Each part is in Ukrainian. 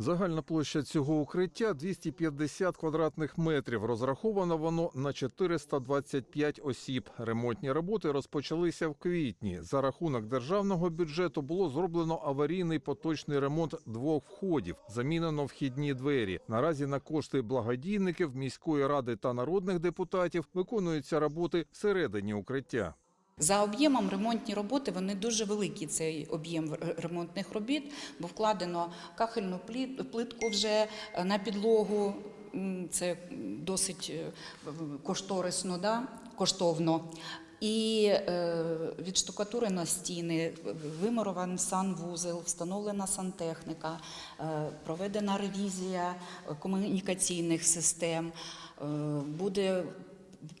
Загальна площа цього укриття 250 квадратних метрів. Розраховано воно на 425 осіб. Ремонтні роботи розпочалися в квітні. За рахунок державного бюджету було зроблено аварійний поточний ремонт двох входів. Замінено вхідні двері. Наразі на кошти благодійників, міської ради та народних депутатів виконуються роботи всередині укриття. За об'ємом ремонтні роботи вони дуже великі. Цей об'єм ремонтних робіт, бо вкладено кахельну плитку вже е, на підлогу. Це досить е, кошторисно, да? коштовно. І е, відштукатурено стіни, вимурований санвузел, встановлена сантехніка, проведена ревізія комунікаційних систем, буде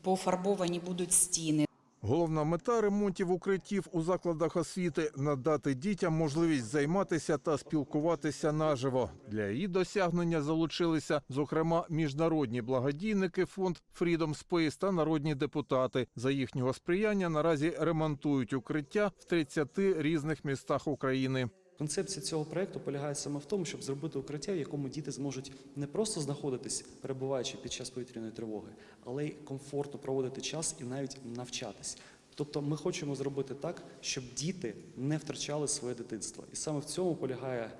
пофарбовані будуть стіни. Головна мета ремонтів укриттів у закладах освіти надати дітям можливість займатися та спілкуватися наживо. Для її досягнення залучилися, зокрема, міжнародні благодійники, фонд Freedom Space та народні депутати. За їхнього сприяння наразі ремонтують укриття в 30 різних містах України. Концепція цього проекту полягає саме в тому, щоб зробити укриття, в якому діти зможуть не просто знаходитись, перебуваючи під час повітряної тривоги, але й комфортно проводити час і навіть навчатись. Тобто ми хочемо зробити так, щоб діти не втрачали своє дитинство. І саме в цьому полягає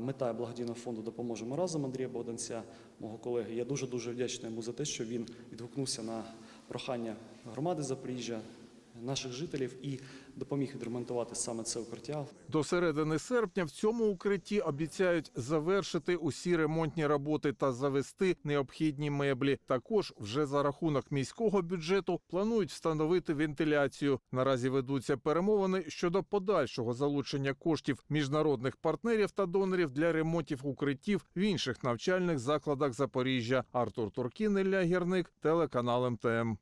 мета благодійного фонду Допоможемо разом Андрія Богданця, мого колеги. Я дуже дуже вдячний йому за те, що він відгукнувся на прохання громади Запоріжжя, наших жителів і допоміг відремонтувати саме це укриття. До середини серпня в цьому укритті обіцяють завершити усі ремонтні роботи та завести необхідні меблі. Також вже за рахунок міського бюджету планують встановити вентиляцію. Наразі ведуться перемовини щодо подальшого залучення коштів міжнародних партнерів та донорів для ремонтів укриттів в інших навчальних закладах Запоріжжя. Артур Туркін, Ілля Гірник, телеканал МТМ.